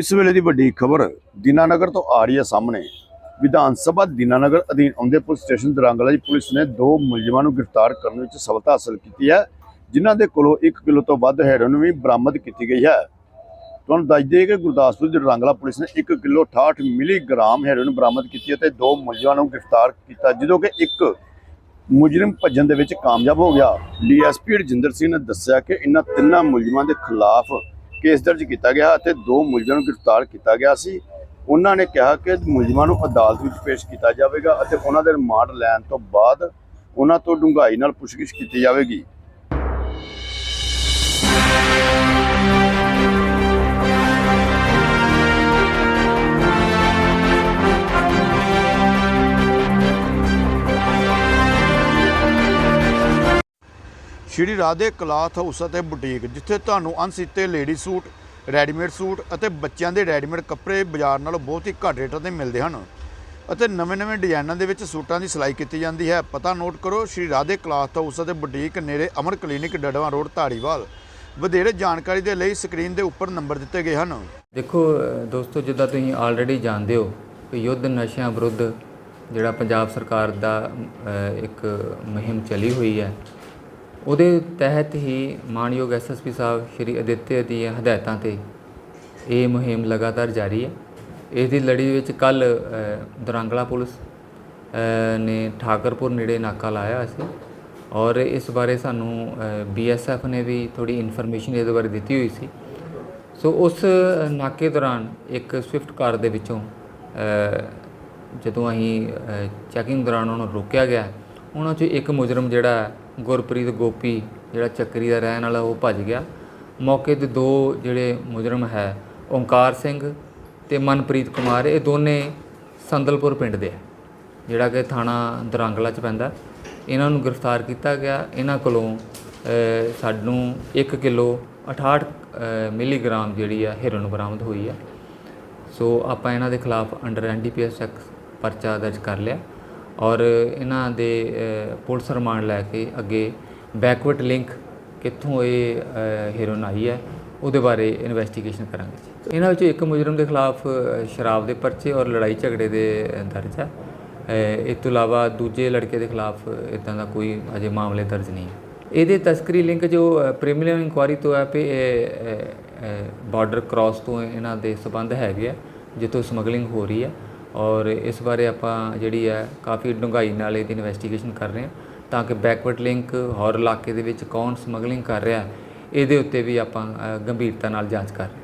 ਇਸ ਵੇਲੇ ਦੀ ਵੱਡੀ ਖਬਰ ਦੀਨਾਨਗਰ ਤੋਂ ਆ ਰਹੀ ਹੈ ਸਾਹਮਣੇ। ਵਿਧਾਨ ਸਭਾ ਦੀਨਾਨਗਰ ਅਧੀਨ ਆਉਂਦੇ ਪੁਲਿਸ ਸਟੇਸ਼ਨ ਦਰਾਂਗਲਾ ਦੀ ਪੁਲਿਸ ਨੇ ਦੋ ਮੁਲਜ਼ਮਾਂ ਨੂੰ ਗ੍ਰਿਫਤਾਰ ਕਰਨ ਵਿੱਚ ਸਫਲਤਾ ਹਾਸਲ ਕੀਤੀ ਹੈ, ਜਿਨ੍ਹਾਂ ਦੇ ਕੋਲੋਂ 1 ਕਿਲੋ ਤੋਂ ਵੱਧ ਹੈਰੋਇਨ ਵੀ ਬਰਾਮਦ ਕੀਤੀ ਗਈ ਹੈ। ਤੁਹਾਨੂੰ ਦੱਸ ਦਈਏ ਕਿ ਗੁਰਦਾਸਪੁਰ ਦੀ ਦਰਾਂਗਲਾ ਪੁਲਿਸ ਨੇ 1 ਕਿਲੋ 68 ਮਿਲੀਗ੍ਰਾਮ ਹੈਰੋਇਨ ਬਰਾਮਦ ਕੀਤੀ ਹੈ ਤੇ ਦੋ ਮੁਲਜ਼ਮਾਂ ਨੂੰ ਗ੍ਰਿਫਤਾਰ ਕੀਤਾ, ਜਦੋਂ ਕਿ ਇੱਕ ਮੁਜਰਮ ਭੱਜਣ ਦੇ ਵਿੱਚ ਕਾਮਯਾਬ ਹੋ ਗਿਆ। ਡੀਐਸਪੀ ਰਜਿੰਦਰ ਸਿੰਘ ਨੇ ਦੱਸਿਆ ਕਿ ਇਹਨਾਂ ਤਿੰਨਾਂ ਮੁਲਜ਼ਮਾਂ ਦੇ ਖਿਲਾਫ ਕੇਸ ਦਰਜ ਕੀਤਾ ਗਿਆ ਅਤੇ ਦੋ ਮੁਲਜ਼ਮਾਂ ਨੂੰ ਗ੍ਰਿਫਤਾਰ ਕੀਤਾ ਗਿਆ ਸੀ। ਉਹਨਾਂ ਨੇ ਕਿਹਾ ਕਿ ਮੁਲਜ਼ਮਾਂ ਨੂੰ ਅਦਾਲਤ ਵਿੱਚ ਪੇਸ਼ ਕੀਤਾ ਜਾਵੇਗਾ ਅਤੇ ਉਹਨਾਂ ਦੇ ਰਿਮਾਂਡ ਲੈਣ ਤੋਂ ਬਾਅਦ ਉਹਨਾਂ ਤੋਂ ਡੂੰਘਾਈ ਨਾਲ ਪੁੱਛਗਿੱਛ ਕੀਤੀ ਜਾਵੇਗੀ। ਸ਼੍ਰੀ ਰਾਧੇ ਕਲਾਥ ਹਾਊਸ ਅਤੇ ਬੁਟੀਕ, ਜਿੱਥੇ ਤੁਹਾਨੂੰ ਅਣਸੀਤੇ ਲੇਡੀ ਸੂਟ, ਰੈਡੀਮੇਡ ਸੂਟ ਅਤੇ ਬੱਚਿਆਂ ਦੇ ਰੈਡੀਮੇਡ ਕੱਪੜੇ ਬਾਜ਼ਾਰ ਨਾਲੋਂ ਬਹੁਤ ਹੀ ਘੱਟ ਰੇਟਾਂ ਤੇ ਮਿਲਦੇ ਹਨ ਅਤੇ ਨਵੇਂ-ਨਵੇਂ ਡਿਜ਼ਾਈਨਾਂ ਦੇ ਵਿੱਚ ਸੂਟਾਂ ਦੀ ਸਿਲਾਈ ਕੀਤੀ ਜਾਂਦੀ ਹੈ। ਪਤਾ ਨੋਟ ਕਰੋ, ਸ਼੍ਰੀ ਰਾਧੇ ਕਲਾਥ ਹਾਊਸ ਅਤੇ ਬੁਟੀਕ ਨੇੜੇ ਅਮਰ ਕਲੀਨਿਕ ਡੜਵਾ ਰੋਡ, ਧਾਰੀਵਾਲ। ਵਧੇਰੇ ਜਾਣਕਾਰੀ ਦੇ ਲਈ ਸਕਰੀਨ ਦੇ ਉੱਪਰ ਨੰਬਰ ਦਿੱਤੇ ਗਏ ਹਨ। ਦੇਖੋ ਦੋਸਤੋ, ਜਿੱਦਾਂ ਤੁਸੀਂ ਆਲਰੇਡੀ ਜਾਣਦੇ ਹੋ ਕਿ ਯੁੱਧ ਨਸ਼ਿਆਂ ਵਿਰੁੱਧ ਜਿਹੜਾ ਪੰਜਾਬ ਸਰਕਾਰ ਦਾ ਇੱਕ ਮੁਹਿੰਮ ਚਲੀ ਹੋਈ ਹੈ ਉਹਦੇ ਤਹਿਤ ਹੀ ਮਾਨਯੋਗ ਐਸਐਸਪੀ ਸਾਹਿਬ ਸ਼੍ਰੀ ਅਦਿੱਤਿਆ ਦੀਆਂ ਹਦਾਇਤਾਂ ਤੇ ਇਹ ਮੁਹਿੰਮ ਲਗਾਤਾਰ ਜਾਰੀ ਹੈ। ਇਸ ਦੀ ਲੜੀ ਵਿੱਚ ਕੱਲ ਦਰਾਂਗਲਾ ਪੁਲਿਸ ਨੇ ਠਾਕਰਪੁਰ ਨੇੜੇ ਨਾਕਾ ਲਾਇਆ ਸੀ ਔਰ ਇਸ ਬਾਰੇ ਸਾਨੂੰ ਬੀਐਸਐਫ ਨੇ ਵੀ ਥੋੜੀ ਇਨਫੋਰਮੇਸ਼ਨ ਇਹਦੇ ਬਾਰੇ ਦਿੱਤੀ ਹੋਈ ਸੀ। ਸੋ ਉਸ ਨਾਕੇ ਦੌਰਾਨ ਇੱਕ ਸਵਿਫਟ ਕਾਰ ਦੇ ਵਿੱਚੋਂ ਜਦੋਂ ਅਸੀਂ ਚੈਕਿੰਗ ਦੌਰਾਨ ਉਹਨੂੰ ਰੋਕਿਆ ਗਿਆ, ਉਹਨਾਂ 'ਚੋਂ ਇੱਕ ਮੁਜਰਮ ਜਿਹੜਾ ਗੁਰਪ੍ਰੀਤ ਗੋਪੀ, ਜਿਹੜਾ ਚੱਕਰੀ ਦਾ ਰਹਿਣ ਵਾਲਾ, ਉਹ ਭੱਜ ਗਿਆ। ਮੌਕੇ ਤੇ ਦੋ ਜਿਹੜੇ ਮੁਜਰਮ ਹੈ, ਓਂਕਾਰ ਸਿੰਘ ਤੇ ਮਨਪ੍ਰੀਤ ਕੁਮਾਰ, ਇਹ ਦੋਨੇ ਸੰਦਲਪੁਰ ਪਿੰਡ ਦੇ ਹੈ ਜਿਹੜਾ ਕਿ ਥਾਣਾ ਦਰਾਂਗਲਾ ਚ ਪੈਂਦਾ। ਇਹਨਾਂ ਨੂੰ ਗ੍ਰਿਫਤਾਰ ਕੀਤਾ ਗਿਆ। ਇਹਨਾਂ ਕੋਲੋਂ ਸਾਨੂੰ 1 ਕਿਲੋ 68 ਮਿਲੀਗ੍ਰਾਮ ਜਿਹੜੀ ਆ ਹੈਰੋਇਨ ਬਰਾਮਦ ਹੋਈ ਆ। ਸੋ ਆਪਾਂ ਇਹਨਾਂ ਦੇ ਖਿਲਾਫ ਅੰਡਰ ਐਨਡੀਪੀਐਸ ਐਕਟ ਪਰਚਾ ਦਰਜ ਕਰ ਲਿਆ। ਔਰ ਇਹਨਾਂ ਦੇ ਪੁਲਿਸ ਰਿਮਾਂਡ ਲੈ ਕੇ ਅੱਗੇ ਬੈਕਵਰਡ ਲਿੰਕ ਕਿੱਥੋਂ ਇਹ ਹੀਰੋਨ ਆਈ ਹੈ ਉਹਦੇ ਬਾਰੇ ਇਨਵੈਸਟੀਗੇਸ਼ਨ ਕਰਾਂਗੇ ਜੀ। ਇਹਨਾਂ ਵਿੱਚੋਂ ਇੱਕ ਮੁਜਰਮ ਦੇ ਖਿਲਾਫ ਸ਼ਰਾਬ ਦੇ ਪਰਚੇ ਔਰ ਲੜਾਈ ਝਗੜੇ ਦੇ ਦਰਜ ਹੈ। ਅ, ਇਸ ਤੋਂ ਇਲਾਵਾ ਦੂਜੇ ਲੜਕੇ ਦੇ ਖਿਲਾਫ ਇਦਾਂ ਦਾ ਕੋਈ ਅਜੇ ਮਾਮਲੇ ਦਰਜ ਨਹੀਂ ਇਹਦੇ ਤਸਕਰੀ ਲਿੰਕ ਜੋ ਪ੍ਰੀਮੀਲੀਅਰ ਇਨਕੁਆਰੀ ਤੋਂ ਹੈ ਕਿ ਇਹ ਬਾਰਡਰ ਕ੍ਰਾਸ ਤੋਂ ਇਹਨਾਂ ਦੇ ਸਬੰਧ ਹੈਗੇ ਆ ਜਿੱਥੋਂ ਸਮਗਲਿੰਗ ਹੋ ਰਹੀ ਹੈ। ਔਰ ਇਸ ਬਾਰੇ ਆਪਾਂ ਜਿਹੜੀ ਹੈ ਕਾਫੀ ਡੂੰਘਾਈ ਨਾਲ ਇਹਦੀ ਇਨਵੈਸਟੀਗੇਸ਼ਨ ਕਰ ਰਹੇ ਹਾਂ, ਤਾਂ ਕਿ ਬੈਕਵਰਡ ਲਿੰਕ ਹੋਰ ਇਲਾਕੇ ਦੇ ਵਿੱਚ ਕੌਣ ਸਮਗਲਿੰਗ ਕਰ ਰਿਹਾ ਇਹਦੇ ਉੱਤੇ ਵੀ ਆਪਾਂ ਗੰਭੀਰਤਾ ਨਾਲ ਜਾਂਚ ਕਰ ਰਹੇ ਹਾਂ।